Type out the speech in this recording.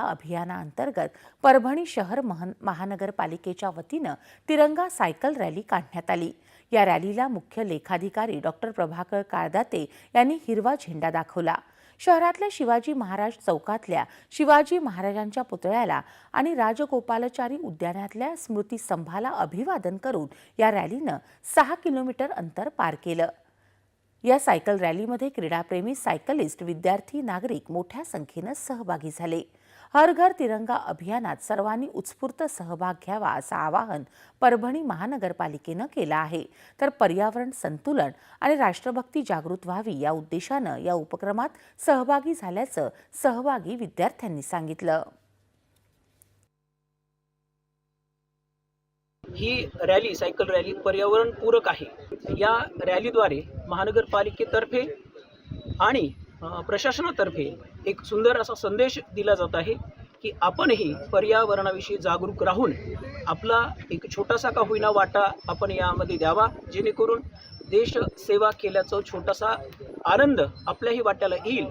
अभियानाअंतर्गत परभणी शहर महन महानगरपालिकेच्या वतीनं तिरंगा सायकल रॅली काढण्यात आली. या रॅलीला मुख्य लेखाधिकारी डॉक्टर प्रभाकर काळदाते यांनी हिरवा झेंडा दाखवला. शहरातल्या शिवाजी महाराज चौकातल्या शिवाजी महाराजांच्या पुतळ्याला आणि राजगोपालचारी उद्यानातल्या स्मृती स्तंभाला अभिवादन करून या रॅलीनं सहा किलोमीटर अंतर पार केलं. या सायकल रॅलीमध्ये क्रीडाप्रेमी सायकलिस्ट विद्यार्थी नागरिक मोठ्या संख्येनं सहभागी झाले. हर घर तिरंगा अभियानात सर्वांनी उत्स्फूर्त सहभाग घ्यावा असं आवाहन परभणी महानगरपालिकेनं केलं आहे. तर पर्यावरण संतुलन आणि राष्ट्रभक्ती जागृत व्हावी या उद्देशानं या उपक्रमात सहभागी झाल्याचं सहभागी विद्यार्थ्यांनी सांगितलं. ही रॅली सायकल रॅली पर्यावरणपूरक आहे. या रॅलीद्वारे महानगरपालिकेतर्फे आणि प्रशासनातर्फे एक सुंदर असा संदेश दिला जात आहे की आपणही पर्यावरणाविषयी जागरूक राहून आपला एक छोटासा का होईना वाटा आपण यामध्ये द्यावा जेणेकरून देश सेवा केल्याचं छोटासा आनंद आपल्याही वाट्याला येईल.